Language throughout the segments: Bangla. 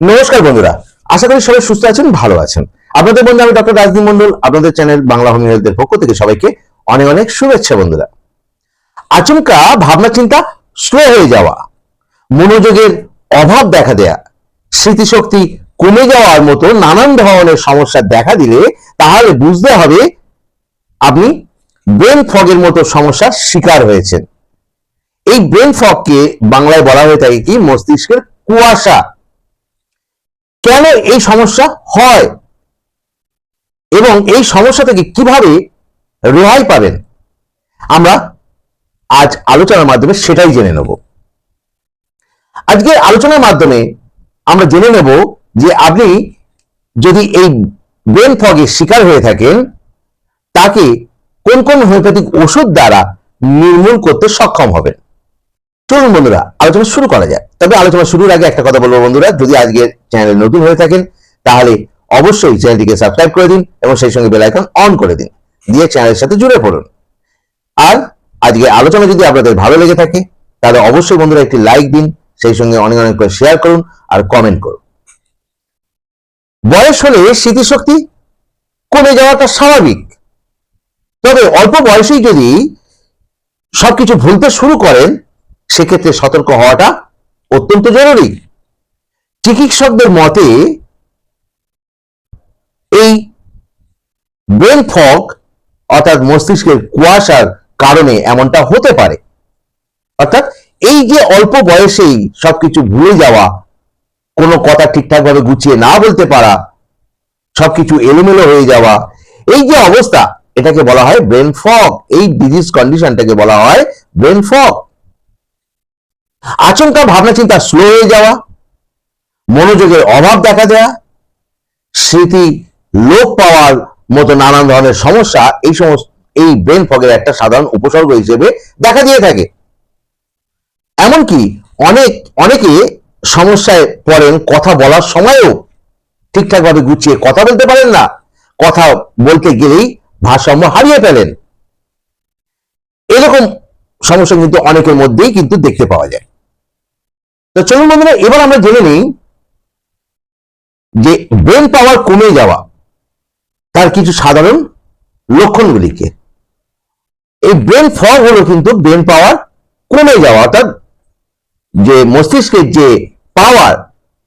নমস্কার বন্ধুরা, আশা করি সবাই সুস্থ আছেন, ভালো আছেন। আপনাদের বন্ধু আমি ডক্টর রাজদীপ মন্ডল আপনাদের চ্যানেল বাংলা হোমিও হেলথের পক্ষ থেকে সবাইকে অনেক অনেক শুভেচ্ছা বন্ধুরা। আচমকা ভাবনা চিন্তা স্লো হয়ে যাওয়া, মনোযোগের অভাব দেখা দেয়া, স্মৃতিশক্তি কমে যাওয়ার মতো নানান ধরনের সমস্যা দেখা দিলে তাহলে বুঝতে হবে আপনি ব্রেন ফগের মতো সমস্যার শিকার হয়েছেন। এই ব্রেন ফগকে বাংলায় বলা হয়ে থাকে কি? মস্তিষ্কের কুয়াশা। কেন এই সমস্যা হয়? এবং এই সমস্যা থেকে কীভাবে রেহাই পাবেন? আমরা আজ আলোচনার মাধ্যমে সেটাই জেনে নেব। আজকে আলোচনার মাধ্যমে আমরা জেনে নেব যে আপনি যদি এই ব্রেন ফগের শিকার হয়ে থাকেন, তাকে কোন কোন হোমিওপ্যাথিক ওষুধ দ্বারা নির্মূল করতে সক্ষম হবেন। চলুন বন্ধুরা, আলোচনা শুরু করা যায় তবে আলোচনা শুরুর আগে একটা কথা বলব বন্ধুরা, যদি আজকে চ্যানেলে নতুন হয়ে থাকেন, তাহলে অবশ্যই চ্যানেলটিকে সাবস্ক্রাইব করে দিন এবং সেই সঙ্গে বেল আইকন অন করে দিন, দিয়ে চ্যানেলের সাথে জুড়ে পড়ুন। আর আজকে আলোচনা যদি আপনাদের ভালো লেগে থাকে, তাহলে অবশ্যই বন্ধুরা একটি লাইক দিন, সেই সঙ্গে অনেক অনেক করে শেয়ার করুন আর কমেন্ট করুন। বয়স হলে স্মৃতিশক্তি কমে যাওয়াটা স্বাভাবিক। তবে অল্প বয়সেই যদি সবকিছু ভুলতে শুরু করেন সেক্ষেত্রে সতর্ক হওয়াটা অত্যন্ত জরুরি। চিকিৎসকদের মতে, এই ব্রেন ফগ, অর্থাৎ মস্তিষ্কের কুয়াশার কারণে এমনটা হতে পারে। অর্থাৎ এই যে অল্প বয়সেই সবকিছু ভুলে যাওয়া, কোনো কথা ঠিকঠাকভাবে গুছিয়ে না বলতে পারা, সবকিছু এলোমেলো হয়ে যাওয়া, এই যে অবস্থা, এটাকে বলা হয় ব্রেন ফগ। এই ডিজিজ কন্ডিশনটাকে বলা হয় ব্রেন ফগ। আচমকা ভাবনা চিন্তা স্লো হয়ে যাওয়া, মনোযোগের অভাব দেখা দেয়া, স্মৃতি লোপ পাওয়ার মতো নানান ধরনের সমস্যা এই সমস্ত, এই ব্রেন ফগের একটা সাধারণ উপসর্গ হিসেবে দেখা দিয়ে থাকে। এমনকি অনেক, অনেকে সমস্যায় পড়েন, কথা বলার সময়ও ঠিকঠাকভাবে গুছিয়ে কথা বলতে পারেন না। কথা বলতে গেলেই ভারসাম্য হারিয়ে ফেলেন। এরকম সমস্যা কিন্তু অনেকের মধ্যেই কিন্তু দেখতে পাওয়া যায়। তো চলুন বন্ধুরা, এবার আমরা জেনে নিই যে ব্রেন পাওয়ার কমে যাওয়া তার কিছু সাধারণ লক্ষণগুলিকে। এই ব্রেন ফগ হলো কিন্তু ব্রেন পাওয়ার কমে যাওয়া, অর্থাৎ যে মস্তিষ্কের যে পাওয়ার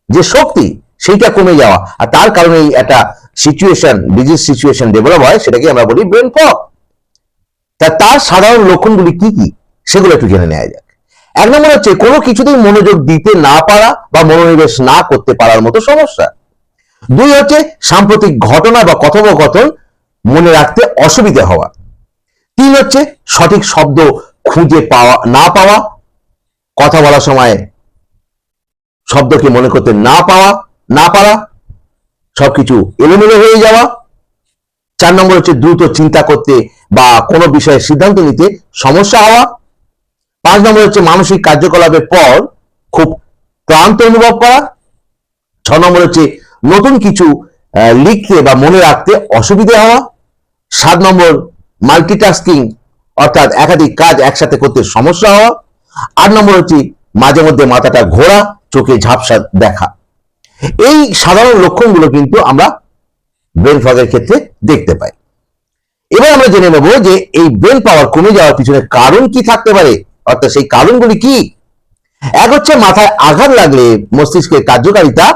যে শক্তি, সেইটা কমে যাওয়া। আর তার কারণে একটা সিচুয়েশন ডিজিজ সিচুয়েশন ডেভেলপ হয় সেটাকে আমরা বলি ব্রেন ফগ তা তার সাধারণ লক্ষণগুলি কি কি, সেগুলো একটু জেনে নেওয়া যাক। এক নম্বর হচ্ছে, কোনো কিছুতেই মনোযোগ দিতে না পারা বা মনোনিবেশ না করতে পারার মতো সমস্যা। দুই হচ্ছে, সাম্প্রতিক ঘটনা বা কথোপকথন মনে রাখতে অসুবিধে হওয়া। তিন হচ্ছে, সঠিক শব্দ খুঁজে পাওয়া, না পাওয়া। কথা বলার সময় শব্দকে মনে করতে না পাওয়া, না পারা। সবকিছু এলোমেলো হয়ে যাওয়া। চার নম্বর হচ্ছে, দ্রুত চিন্তা করতে বা কোনো বিষয়ে সিদ্ধান্ত নিতে সমস্যা হওয়া। পাঁচ নম্বর হচ্ছে মানসিক কার্যকলাপের পর খুব ক্লান্ত অনুভব করা। ছ নম্বর হচ্ছে নতুন কিছু লিখতে বা মনে রাখতে অসুবিধে হওয়া। সাত নম্বর মাল্টিটাস্কিং অর্থাৎ একাধিক কাজ একসাথে করতে সমস্যা হওয়া। আট নম্বর হচ্ছে মাঝে মধ্যে মাথাটা ঘোরা, চোখে ঝাপসা দেখা। এই সাধারণ লক্ষণগুলো কিন্তু আমরা ব্রেন ফগের ক্ষেত্রে দেখতে পাই। এবার আমরা জেনে নেব যে এই ব্রেন পাওয়ার কমে যাওয়ার পিছনে কারণ কি থাকতে পারে। অর্থাৎ সেই কারণগুলি কি? এক হচ্ছে মাথায় আঘাত লাগলে মস্তিষ্কের কার্যকারিতা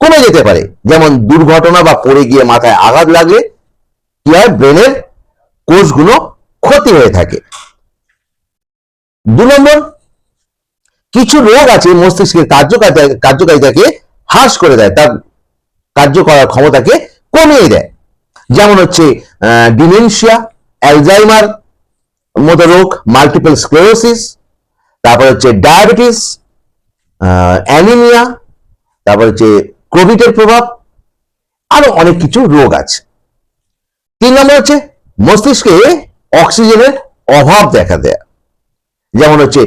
কমে যেতে পারে। যেমন দুর্ঘটনা বা পড়ে গিয়ে মাথায় আঘাত লাগলে কি হয়? ব্রেনের কোষগুলো ক্ষতি হয়ে থাকে। দু নম্বর, কিছু রোগ আছে মস্তিষ্কের কার্যকারিতা, কার্যকারিতাকে হ্রাস করে দেয়, তার কার্য করার ক্ষমতাকে কমিয়ে দেয়। যেমন হচ্ছে ডিমেনশিয়া, অ্যালজাইমার মতো রোগ মাল্টিপল স্ক্লেরোসিস তারপর হচ্ছে ডায়াবেটিস অ্যানিমিয়া তারপর হচ্ছে কোভিডের প্রভাব, আরও অনেক কিছু রোগ আছে। তিন নম্বর হচ্ছে মস্তিষ্কে অক্সিজেনের অভাব দেখা দেয়। যেমন হচ্ছে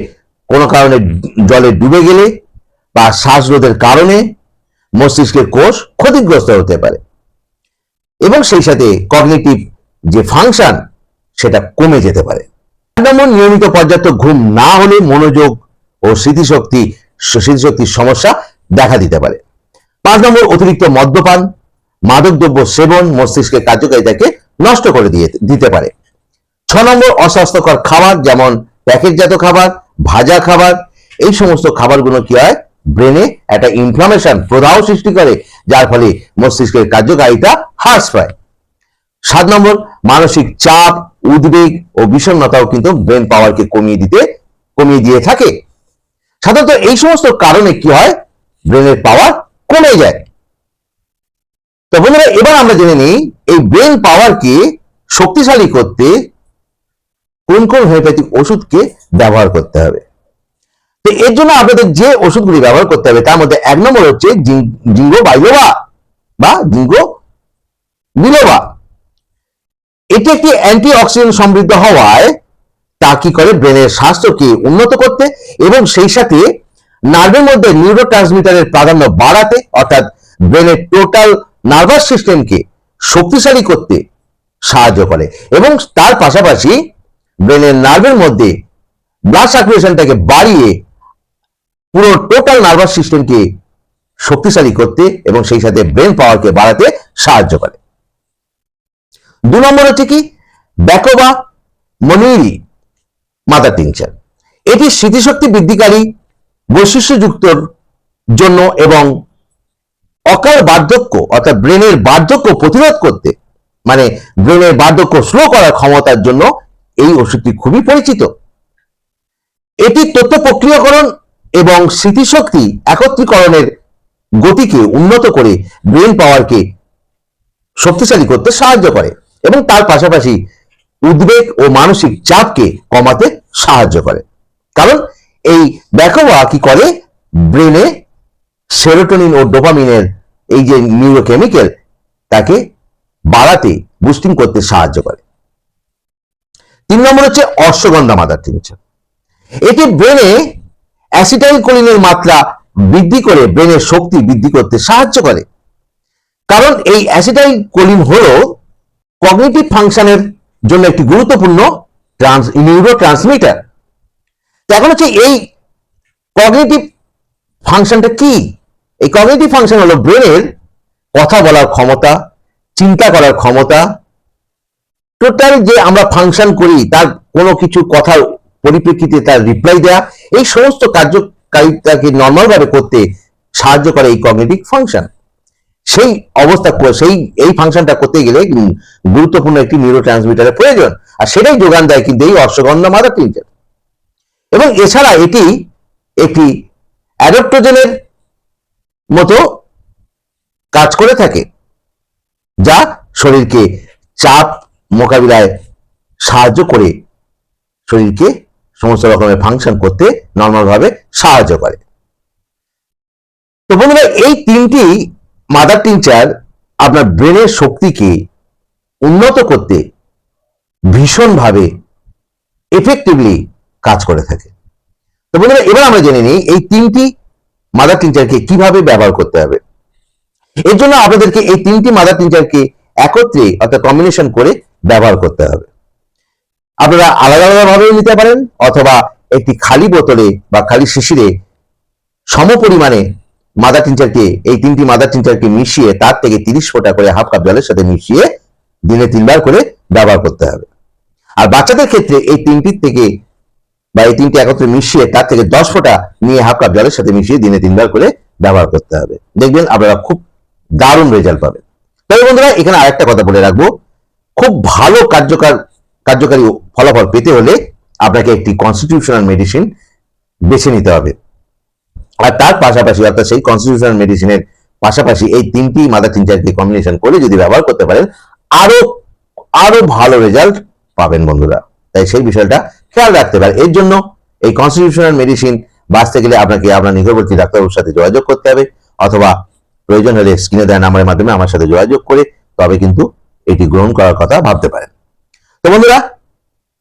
কোনো কারণে জলে ডুবে গেলে বা শ্বাসরোধের কারণে মস্তিষ্কের কোষ ক্ষতিগ্রস্ত হতে পারে। এবং সেই সাথে কগনিটিভ যে ফাংশন সেটা কমে যেতে পারে। নম্বর নিয়মিত পর্যাপ্ত ঘুম না হলে মনোযোগ ও স্মৃতিশক্তি স্মৃতিশক্তির সমস্যা দেখা দিতে পারে। পাঁচ নম্বর, অতিরিক্ত মদ্যপান, মাদকদ্রব্য সেবন মস্তিষ্কের কার্যকারিতাকে নষ্ট করে দিয়ে দিতে পারে। ছ নম্বর, অস্বাস্থ্যকর খাবার যেমন প্যাকেটজাত খাবার, ভাজা খাবার, এই সমস্ত খাবারগুলো কি হয়? ব্রেনে একটা ইনফ্লামেশন প্রদাহ সৃষ্টি করে, যার ফলে মস্তিষ্কের কার্যকারিতা হ্রাস পায়। সাত নম্বর, মানসিক চাপ উদ্বেগ ও বিষণ্ণতাও কিন্তু ব্রেন পাওয়ারকে কমিয়ে দিতে, কমিয়ে দিয়ে থাকে। সাধারণত এই সমস্ত কারণে কি হয়? ব্রেনের পাওয়ার কমে যায়। তো বন্ধুরা, এবার আমরা জেনে নিই, এই ব্রেন পাওয়ারকে শক্তিশালী করতে কোন কোন হোমিওপ্যাথিক ওষুধকে ব্যবহার করতে হবে? তো এর জন্য আপনাদের যে ওষুধগুলি ব্যবহার করতে হবে, তার মধ্যে এক নম্বর হচ্ছে জিঙ্গো বাইলোবা বা জিঙ্গো বিলোবা এটি একটি অ্যান্টি অক্সিডেন্ট সমৃদ্ধ হওয়ায় তা কি করে? ব্রেনের স্বাস্থ্যকে উন্নত করতে এবং সেই সাথে নার্ভের মধ্যে নিউরো ট্রান্সমিটারের প্রাধান্য বাড়াতে, অর্থাৎ ব্রেনের টোটাল নার্ভাস সিস্টেমকে শক্তিশালী করতে সাহায্য করে। এবং তার পাশাপাশি ব্রেনের নার্ভের মধ্যে ব্লাড সার্কুলেশনটাকে বাড়িয়ে পুরো টোটাল নার্ভাস সিস্টেমকে শক্তিশালী করতে এবং সেই সাথে ব্রেন পাওয়ারকে বাড়াতে সাহায্য করে। দু নম্বর হচ্ছে কি? Bacopa monnieri mother tincture. এটি স্মৃতিশক্তি বৃদ্ধিকারী, বৈশিষ্ট্যযুক্তর জন্য এবং অকাল বার্ধক্য, অর্থাৎ ব্রেনের বার্ধক্য প্রতিরোধ করতে মানে ব্রেনের বার্ধক্য স্লো করার ক্ষমতার জন্য এই ওষুধটি খুবই পরিচিত। এটি তথ্য প্রক্রিয়াকরণ এবং স্মৃতিশক্তি একত্রীকরণের গতিকে উন্নত করে ব্রেন পাওয়ারকে শক্তিশালী করতে সাহায্য করে। এবং তার পাশাপাশি উদ্বেগ ও মানসিক চাপকে কমাতে সাহায্য করে। কারণ এই ব্যাকোয়া কি করে? ব্রেনে সেরোটোনিন ও ডোপামিনের এই যে নিউরোকেমিক্যাল, তাকে বাড়াতে বুস্টিং করতে সাহায্য করে। তিন নম্বর হচ্ছে অশ্বগন্ধা মাদার টিংচার এটি ব্রেনে অ্যাসিটাইল কোলিনের মাত্রা বৃদ্ধি করে ব্রেনের শক্তি বৃদ্ধি করতে সাহায্য করে। কারণ এই অ্যাসিটাইল কোলিন হলো কগনিটিভ ফাংশনের জন্য একটি গুরুত্বপূর্ণ ট্রান্স নিউরো ট্রান্সমিটার এখন হচ্ছে এই কগনিটিভ ফাংশনটা কি? এই কগনিটিভ ফাংশন হলো ব্রেনের কথা বলার ক্ষমতা, চিন্তা করার ক্ষমতা। টোটাল যে আমরা ফাংশন করি, তার কোনো কিছু কথার পরিপ্রেক্ষিতে তার রিপ্লাই দেওয়া এই সমস্ত কার্যকারিতাকে নর্মালভাবে করতে সাহায্য করে এই কগনিটিভ ফাংশন সেই অবস্থা সেই এই ফাংশনটা করতে গেলে গুরুত্বপূর্ণ একটি নিউরো ট্রান্সমিটারের প্রয়োজন। আর সেটাই যোগান দেয় কিন্তু এই অশ্বগন্ধা মাদার টিনচার এবং এছাড়া এটি একটি অ্যাডপ্টোজেনের মতো কাজ করে থাকে, যা শরীরকে চাপ মোকাবিলায় সাহায্য করে, শরীরকে সমস্ত রকমের ফাংশন করতে নর্মাল ভাবে সাহায্য করে। তো বন্ধুরা, এই তিনটি মাদার টিনচার আপনার ব্রেনের শক্তিকে উন্নত করতে ভীষণভাবে এফেক্টিভলি কাজ করে থাকে। তো বন্ধুরা, এবার আমরা জেনে নিই এই তিনটি মাদার টিনচারকে কীভাবে ব্যবহার করতে হবে। এর জন্য আপনাদেরকে এই তিনটি মাদার টিনচারকে একত্রে অর্থাৎ কম্বিনেশন করে ব্যবহার করতে হবে। আপনারা আলাদা আলাদা ভাবেও নিতে পারেন অথবা একটি খালি বোতলে বা খালি শিশিরে সম পরিমাণে মাদার টিনচারকে এই তিনটি মাদার টিনচারকে মিশিয়ে তার থেকে তিরিশ ফোঁটা করে হাফ কাপ জলের সাথে মিশিয়ে দিনে তিনবার করে ব্যবহার করতে হবে। আর বাচ্চাদের ক্ষেত্রে এই তিনটির থেকে বা এই তিনটি একত্রে মিশিয়ে তার থেকে দশ ফোঁটা নিয়ে হাফ কাপ জলের সাথে মিশিয়ে দিনে তিনবার করে ব্যবহার করতে হবে। দেখবেন আপনারা খুব দারুণ রেজাল্ট পাবেন। তবে বন্ধুরা, এখানে আরেকটা কথা বলে রাখব। খুব ভালো কার্যকর, কার্যকারী ফলাফল পেতে হলে আপনাকে একটি কনস্টিটিউশনাল মেডিসিন বেছে নিতে হবে। আর তার পাশাপাশি অর্থাৎ সেই কনস্টিটিউশনাল মেডিসিনের পাশাপাশি এই তিনটি মাদার টিনচারকে কম্বিনেশন করে যদি ব্যবহার করতে পারেন, আরও আরও ভালো রেজাল্ট পাবেন বন্ধুরা। তাই সেই বিষয়টা খেয়াল রাখতে পারেন। এর জন্য এই কনস্টিটিউশনাল মেডিসিন বাঁচতে গেলে আপনাকে আপনার নিকটবর্তী ডাক্তারবাবুর সাথে যোগাযোগ করতে হবে, অথবা প্রয়োজন হলে স্ক্রিনে দেওয়া নাম্বারের মাধ্যমে আমার সাথে যোগাযোগ করে তবে কিন্তু এটি গ্রহণ করার কথা ভাবতে পারেন। তো বন্ধুরা,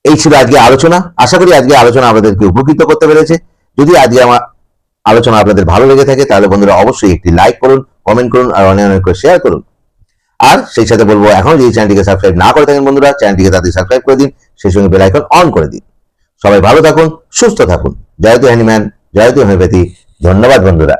এই ছিল আজকে আলোচনা। আশা করি আজকে আলোচনা আমাদেরকে উপকৃত করতে পেরেছে। যদি আজকে আমার আলোচনা আপনাদের ভালো লেগে থাকে, তাহলে বন্ধুরা অবশ্যই একটি লাইক করুন কমেন্ট করুন, আর অনেক অনেক করে শেয়ার করুন। আর সেই সাথে বলব এখন যদি চ্যানেলটিকে সাবস্ক্রাইব না করে থাকেন বন্ধুরা চ্যানেলটিকে তাদের সাবস্ক্রাইব করে দিন, সেই সঙ্গে বেল আইকন অন করে দিন। সবাই ভালো থাকুন, সুস্থ থাকুন। জয়তু হ্যানিম্যান জয়তু হোমিওপ্যাথি ধন্যবাদ বন্ধুরা।